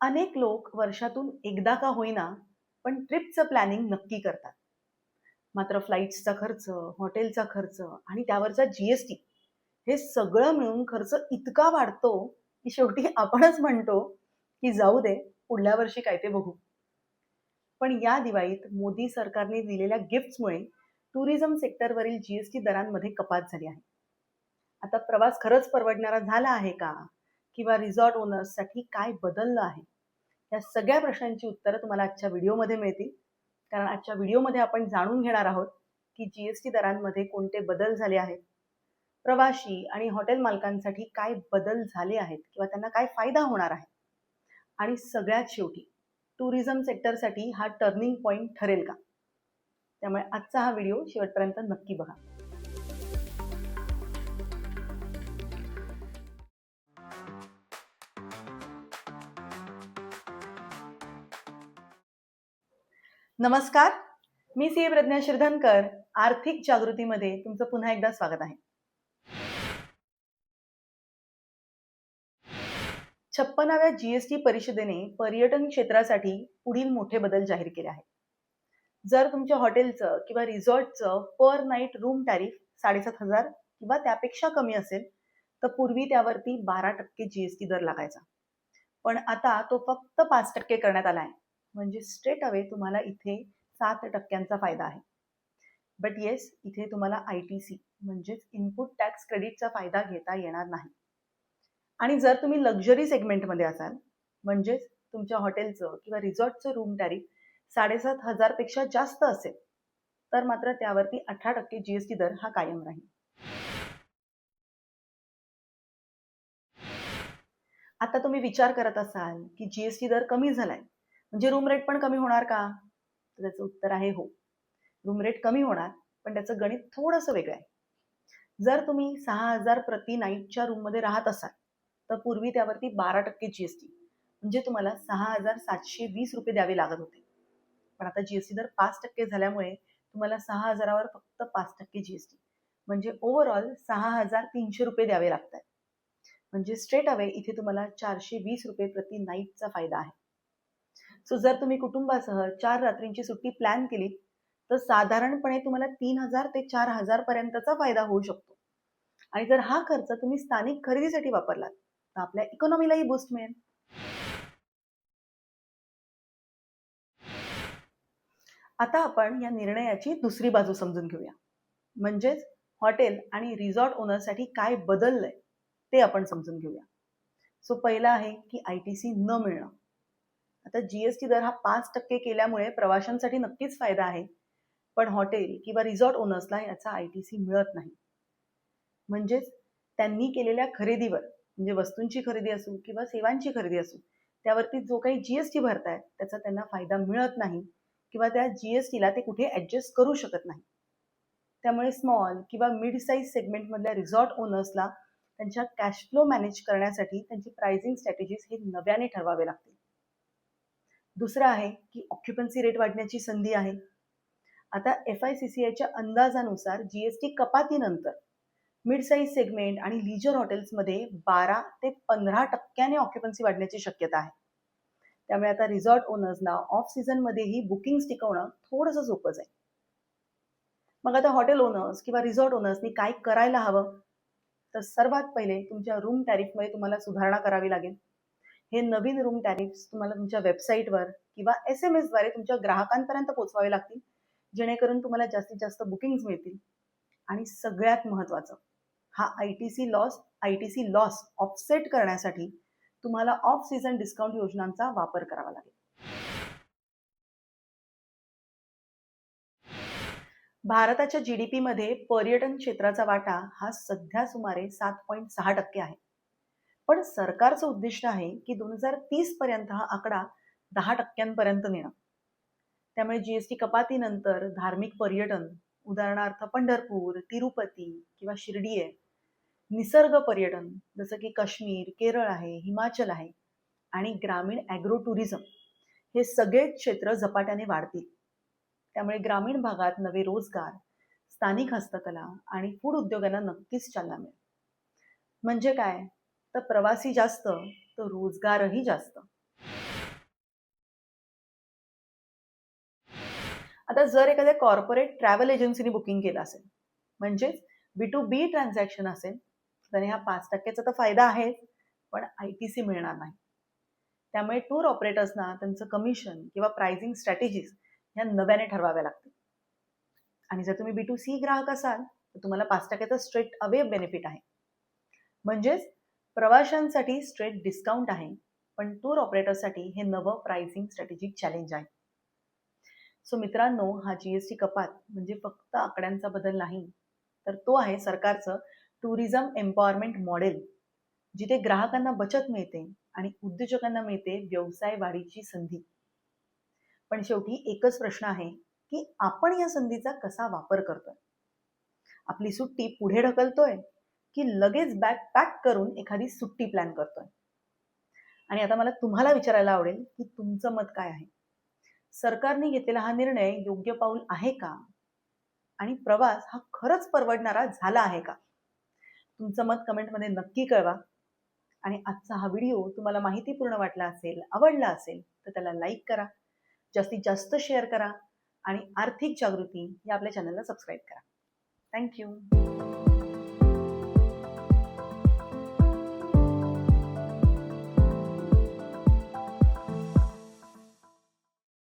अनेक लोक वर्षातून एकदा का होईना पण ट्रिपचं प्लॅनिंग नक्की करतात. मात्र फ्लाईट्सचा खर्च हॉटेलचा खर्च आणि त्यावरचा जीएसटी हे सगळं मिळून खर्च इतका वाढतो की शेवटी आपणच म्हणतो की जाऊ दे पुढल्या वर्षी काय ते बघू. पण या दिवाळीत मोदी सरकारने दिलेल्या गिफ्ट्समुळे टुरिझम सेक्टरवरील जीएसटी दरांमध्ये कपात झाली आहे. आता प्रवास खरंच परवडणारा झाला आहे का? किंवा रिझॉर्ट ओनर्ससाठी काय बदललं आहे? या सगळ्या प्रश्नांची उत्तरं तुम्हाला आजच्या व्हिडिओमध्ये मिळतील. कारण आजच्या व्हिडिओमध्ये आपण जाणून घेणार आहोत की जी एस टी दरांमध्ये कोणते बदल झाले आहेत. प्रवासी आणि हॉटेल मालकांसाठी काय बदल झाले आहेत किंवा त्यांना काय फायदा होणार आहे? आणि सगळ्यात शेवटी टुरिझम सेक्टरसाठी हा टर्निंग पॉईंट ठरेल का? त्यामुळे आजचा हा व्हिडिओ शेवटपर्यंत नक्की बघा. नमस्कार. मी सी ए प्रज्ञा शिरधनकर आर्थिक जागृतीमध्ये तुमचं पुन्हा एकदा स्वागत आहे. छप्पनाव्या जीएसटी परिषदेने पर्यटन क्षेत्रासाठी पुढील मोठे बदल जाहीर केले आहेत. जर तुमच्या हॉटेलचं किंवा रिसॉर्टचं पर नाईट रूम टॅरिफ साडेसात हजार किंवा त्यापेक्षा कमी असेल तर पूर्वी त्यावरती बारा टक्के जीएसटी दर लागायचा. पण आता तो फक्त पाच टक्के करण्यात आला आहे. म्हणजे स्ट्रेट अवे तुम्हाला इथे सात टक्क्यांचा फायदा आहे. बट येस इथे तुम्हाला आय टी सी म्हणजेच इनपुट टॅक्स क्रेडिटचा फायदा घेता येणार नाही. आणि जर तुम्ही लक्झरी सेगमेंटमध्ये असाल म्हणजेच तुमच्या हॉटेलचं किंवा रिसॉर्टचं रूम टॅरिफ साडेसात हजारपेक्षा जास्त असेल तर मात्र त्यावरती अठरा टक्के जीएसटी दर हा कायम राहील. आता तुम्ही विचार करत असाल की जीएसटी दर कमी झालाय. म्हणजे रूम रेट पण कमी होणार का? तर त्याचं उत्तर आहे हो. रूम रेट कमी होणार पण त्याचं गणित थोडंसं वेगळं आहे. जर तुम्ही सहा हजार प्रति नाईटच्या रूममध्ये राहत असाल तर पूर्वी त्यावरती बारा टक्के जीएसटी म्हणजे तुम्हाला सहा हजार सातशे वीस रुपये द्यावे लागत होते. पण आता जीएसटी दर पाच टक्के झाल्यामुळे तुम्हाला सहा हजारावर फक्त पाच टक्के जीएसटी म्हणजे ओव्हरऑल सहा हजार तीनशे रुपये द्यावे लागतात म्हणजे स्ट्रेट अवे इथे तुम्हाला चारशे वीस रुपये प्रति नाईटचा फायदा आहे. सो जर तुम्ही कुटुंबासह चार रात्रींची सुट्टी प्लॅन केली तर साधारणपणे तुम्हाला तीन हजार ते चार हजार पर्यंतचा फायदा होऊ शकतो. आणि जर हा खर्च तुम्ही स्थानिक खरेदीसाठी वापरलात तर आपल्या इकॉनॉमीलाही बूस्ट मिळेल. आता आपण या निर्णयाची दुसरी बाजू समजून घेऊया. म्हणजेच हॉटेल आणि रिसॉर्ट ओनरसाठी काय बदललंय ते आपण समजून घेऊया. सो पहिला आहे की आय टी सी न मिळणं. आता जीएसटी दर हा पाच टक्के केल्यामुळे प्रवाशांसाठी नक्कीच फायदा आहे. पण हॉटेल किंवा रिसॉर्ट ओनर्सला याचा आय टी सी मिळत नाही. म्हणजेच त्यांनी केलेल्या खरेदीवर म्हणजे वस्तूंची खरेदी असू किंवा सेवांची खरेदी असू त्यावरती जो काही जीएसटी भरतायत त्याचा त्यांना फायदा मिळत नाही किंवा त्या जीएसटीला ते कुठे ऍडजस्ट करू शकत नाही. त्यामुळे स्मॉल किंवा मिड साईज सेगमेंटमधल्या रिसॉर्ट ओनर्सला त्यांच्या कॅश फ्लो मॅनेज करण्यासाठी त्यांची प्राइसिंग स्ट्रॅटेजीज हे नव्याने ठरवावे लागतील. दुसरं आहे की ऑक्युपन्सी रेट वाढण्याची संधी आहे. आता एफ आय सी सी आयच्या अंदाजानुसार जीएसटी कपातीनंतर मिड साईज सेगमेंट आणि लिजर हॉटेल्समध्ये बारा ते पंधरा टक्क्याने ऑक्युपन्सी वाढण्याची शक्यता आहे. त्यामुळे आता रिसॉर्ट ओनर्सना ऑफ सीझनमध्येही बुकिंग्स टिकवणं थोडंसं सोपं जाईल मग आता हॉटेल ओनर्स किंवा रिसॉर्ट ओनर्सनी काय करायला हवं? तर सर्वात पहिले तुमच्या रूम टॅरिफमध्ये तुम्हाला सुधारणा करावी लागेल. हे नवीन रूम टॅरिफ्स तुम्हाला तुमच्या वेबसाईटवर किंवा एस एम एसद्वारे तुमच्या ग्राहकांपर्यंत पोहोचवावे लागतील. जेणेकरून तुम्हाला जास्तीत जास्त बुकिंग्स मिळतील. आणि सगळ्यात महत्त्वाचं हा I T C loss I T C loss offset करण्यासाठी तुम्हाला ऑफ सीझन डिस्काउंट योजनांचा वापर करावा लागेल. भारताच्या जी डी पीमध्ये पर्यटन क्षेत्राचा वाटा हा सध्या सुमारे सात पॉईंट सहा टक्के आहे. पण सरकारचं उद्दिष्ट आहे की दोन हजार तीस पर्यंत हा आकडा दहा टक्क्यांपर्यंत नेणं. त्यामुळे जीएसटी कपातीनंतर धार्मिक पर्यटन उदाहरणार्थ पंढरपूर तिरुपती किंवा शिर्डी आहे निसर्ग पर्यटन जसं की काश्मीर केरळ आहे हिमाचल आहे आणि ग्रामीण ॲग्रो टुरिझम हे सगळे क्षेत्र झपाट्याने वाढतील. त्यामुळे ग्रामीण भागात नवे रोजगार स्थानिक हस्तकला आणि फूड उद्योगांना नक्कीच चालना मिळेल. म्हणजे काय? तर प्रवासी जास्त तर रोजगारही जास्त. आता जर एखाद्या कॉर्पोरेट ट्रॅव्हल एजन्सीने बुकिंग केलं असेल म्हणजेच बी टू बी ट्रान्झॅक्शन असेल तर ह्या पाच टक्क्याचा तर फायदा आहे पण आय टी सी मिळणार नाही. त्यामुळे टूर ऑपरेटर्सना त्यांचं कमिशन किंवा प्राइसिंग स्ट्रॅटेजीज ह्या नव्याने ठरवाव्या लागतील. आणि जर तुम्ही बी टू सी ग्राहक असाल तर तुम्हाला पाच टक्क्याचा स्ट्रेट अवे बेनिफिट आहे. म्हणजेच प्रवाशांसाठी स्ट्रेट डिस्काउंट आहे पण टूर ऑपरेटरसाठी हे नवं प्राइसिंग स्ट्रॅटेजिक चॅलेंज आहे. सो मित्रांनो हा जीएसटी कपात म्हणजे फक्त आकड्यांचा बदल नाही तर तो आहे सरकारचं टुरिझम एम्पॉवरमेंट मॉडेल जिथे ग्राहकांना बचत मिळते आणि उद्योजकांना मिळते व्यवसाय वाढीची संधी. पण शेवटी एकच प्रश्न आहे की आपण या संधीचा कसा वापर करतोय? आपली सुट्टी पुढे ढकलतोय? की लगेच बॅग पॅक करून एखादी सुट्टी प्लॅन करतोय. आणि आता मला तुम्हाला विचारायला आवडेल की तुमचं मत काय आहे? सरकारने घेतलेला हा निर्णय योग्य पाऊल आहे का? आणि प्रवास हा खरंच परवडणारा झाला आहे का? तुमचं मत कमेंटमध्ये नक्की कळवा. आणि आजचा हा व्हिडिओ तुम्हाला माहितीपूर्ण वाटला असेल आवडला असेल तर त्याला लाईक करा. जास्तीत जास्त शेअर करा. आणि आर्थिक जागृती या आपल्या चॅनलला सबस्क्राईब करा. थँक्यू